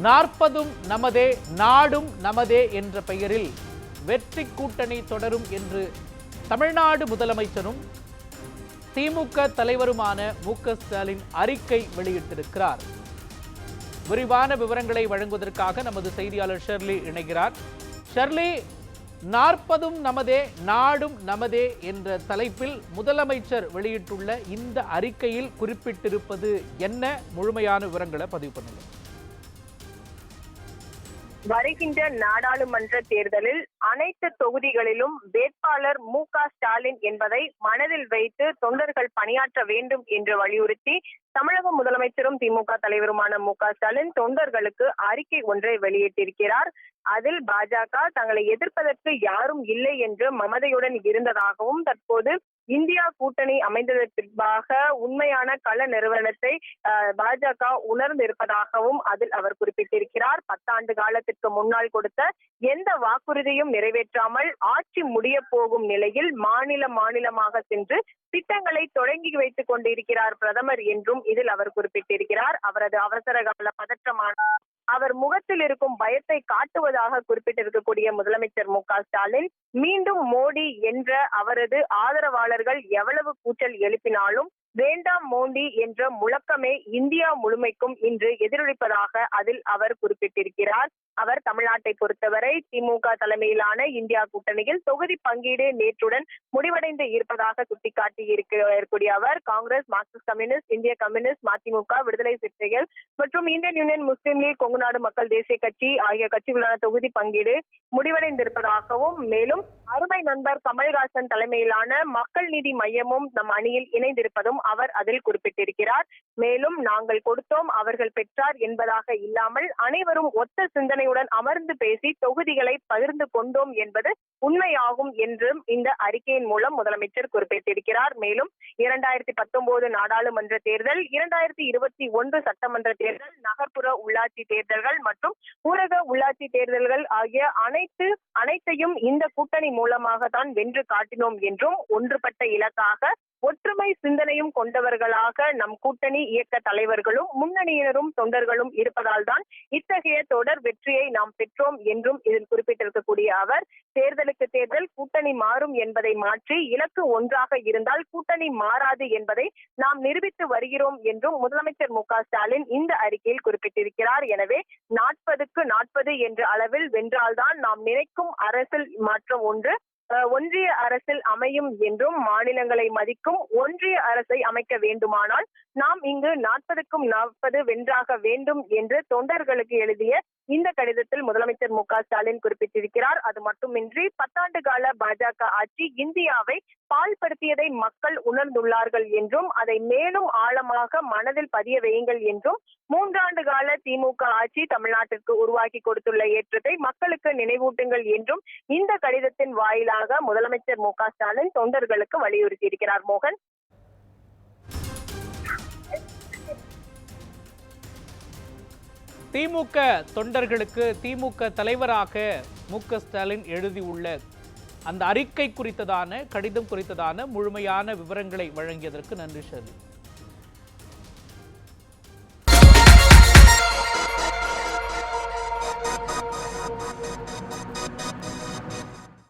நாற்பதும் நமதே நாடும் நமதே என்ற பெயரில் வெற்றி கூட்டணி தொடரும் என்று தமிழ்நாடு முதலமைச்சரும் திமுக தலைவருமான மு ஸ்டாலின் அறிக்கை வெளியிட்டிருக்கிறார். விரிவான விவரங்களை வழங்குவதற்காக நமது செய்தியாளர் ஷெர்லி இணைகிறார். ஷெர்லி நாற்பதும் நமதே நாடும் நமதே என்ற தலைப்பில் முதலமைச்சர் வெளியிட்டுள்ள இந்த அறிக்கையில் குறிப்பிட்டிருப்பது என்ன? முழுமையான விவரங்களை பதிவு பண்ணுங்கள். வருகின்ற நாடாளுமன்ற தேர்தலில் அனைத்து தொகுதிகளிலும் வேட்பாளர் மு க ஸ்டாலின் என்பதை மனதில் வைத்து தொண்டர்கள் பணியாற்ற வேண்டும் என்று வலியுறுத்தி தமிழக முதலமைச்சரும் திமுக தலைவருமான மு க ஸ்டாலின் தொண்டர்களுக்கு அறிக்கை ஒன்றை வெளியிட்டிருக்கிறார். அதில் பாஜக தங்களை எதிர்ப்பதற்கு யாரும் இல்லை என்று மமதையுடன் இருந்ததாகவும் தற்போது இந்தியா கூட்டணி அமைந்ததற்கு பின்பாக உண்மையான கள நிறுவனத்தை அஹ், பாஜக உணர்ந்திருப்பதாகவும் அதில் அவர் குறிப்பிட்டிருக்கிறார். பத்தாண்டு காலத்திற்கு முன்னால் கொடுத்த எந்த வாக்குறுதியும் நிறைவேற்றாமல் ஆட்சி முடிய போகும் நிலையில் மாநில மாநிலமாக சென்று திட்டங்களை தொடங்கி வைத்துக் கொண்டிருக்கிறார் பிரதமர் என்றும் இதில் அவர் குறிப்பிட்டிருக்கிறார். அவரது அவசர கால பதற்றமான அவர் முகத்தில் இருக்கும் பயத்தை காட்டுவதாக குறிப்பிட்டிருக்கக்கூடிய முதலமைச்சர் மு க ஸ்டாலின் மீண்டும் மோடி என்ற அவரது ஆதரவாளர்கள் எவ்வளவு கூச்சல் எழுப்பினாலும் வேண்டாம் மோண்டி என்ற முழக்கமே இந்தியா முழுமைக்கும் இன்று எதிரொலிப்பதாக அதில் அவர் குறிப்பிட்டிருக்கிறார். அவர் தமிழ்நாட்டை பொறுத்தவரை திமுக தலைமையிலான இந்தியா கூட்டணியில் தொகுதி பங்கீடு நேற்றுடன் முடிவடைந்து இருப்பதாக சுட்டிக்காட்டியிருக்கக்கூடிய அவர் காங்கிரஸ் மார்க்சிஸ்ட் கம்யூனிஸ்ட் இந்திய கம்யூனிஸ்ட் மதிமுக விடுதலை சிறுத்தைகள் மற்றும் Indian Union Muslim League Kongunadu Makkal Desiya Katchi ஆகிய கட்சிகளான தொகுதி பங்கீடு முடிவடைந்திருப்பதாகவும் மேலும் அருமை நண்பர் கமல்ஹாசன் தலைமையிலான மக்கள் நீதி மையமும் நம் அணியில் இணைந்திருப்பதும் அவர் அதில் குறிப்பிட்டிருக்கிறார். மேலும் நாங்கள் கொடுத்தோம் அவர்கள் பெற்றார் என்பதாக இல்லாமல் அனைவரும் ஒத்த சிந்தனையுடன் அமர்ந்து பேசி தொகுதிகளை பகிர்ந்து கொண்டோம் என்பது உண்மையாகும் என்றும் இந்த அறிக்கையின் மூலம் முதலமைச்சர் குறிப்பிட்டிருக்கிறார். மேலும் இரண்டாயிரத்தி பத்தொன்பது நாடாளுமன்ற தேர்தல் இரண்டாயிரத்தி இருபத்தி ஒன்று சட்டமன்ற தேர்தல் நகர்ப்புற உள்ளாட்சி தேர்தல்கள் மற்றும் ஊரக உள்ளாட்சி தேர்தல்கள் ஆகிய அனைத்து அனைத்தையும் இந்த கூட்டணி மூலமாக தான் வென்று காட்டினோம் என்றும் ஒன்றுபட்ட இலக்காக ஒற்றுமை சிந்தனையும் கொண்டவர்களாக நம் கூட்டணி இயக்க தலைவர்களும் முன்னணியினரும் தொண்டர்களும் இருப்பதால் தான் இத்தகைய தொடர் வெற்றியை நாம் பெற்றோம் என்றும் இதில் குறிப்பிட்டிருக்கக்கூடிய அவர் தேர்தலுக்கு தேர்தல் கூட்டணி மாறும் என்பதை மாற்றி இலக்கு ஒன்றாக இருந்தால் கூட்டணி மாறாது என்பதை நாம் நிரூபித்து வருகிறோம் என்றும் முதலமைச்சர் மு ஸ்டாலின் இந்த அறிக்கையில் குறிப்பிட்டிருக்கிறார். எனவே நாற்பதுக்கு நாற்பது என்ற அளவில் வென்றால்தான் நாம் நினைக்கும் அரசில் மாற்றம் ஒன்று ஒன்றிய அரசில் அமையும் என்றும் மாநிலங்களை மதிக்கும் ஒன்றிய அரசை அமைக்க வேண்டுமானால் நாம் இங்கு நாற்பதுக்கும் நாற்பது வென்றாக வேண்டும் என்று தொண்டர்களுக்கு எழுதிய இந்த கடிதத்தில் முதலமைச்சர் மு க ஸ்டாலின் குறிப்பிட்டிருக்கிறார். அது மட்டுமின்றி பத்தாண்டு கால பாஜக ஆட்சி இந்தியாவை பால்படுத்தியதை மக்கள் உணர்ந்துள்ளார்கள் என்றும் அதை மேலும் ஆழமாக மனதில் பதிய வையுங்கள் என்றும் மூன்றாண்டு கால திமுக ஆட்சி தமிழ்நாட்டிற்கு உருவாக்கி கொடுத்துள்ள ஏற்றத்தை மக்களுக்கு நினைவூட்டுங்கள் என்றும் இந்த கடிதத்தின் வாயிலாக முதலமைச்சர் மு க ஸ்டாலின் தொண்டர்களுக்கு வலியுறுத்தியிருக்கிறார். மோகன் திமுக தொண்டர்களுக்கு திமுக தலைவராக மு க ஸ்டாலின் எழுதியுள்ள அந்த அறிக்கை குறித்ததான கடிதம் குறித்ததான முழுமையான விவரங்களை வழங்கியதற்கு நன்றி ஷெர்லி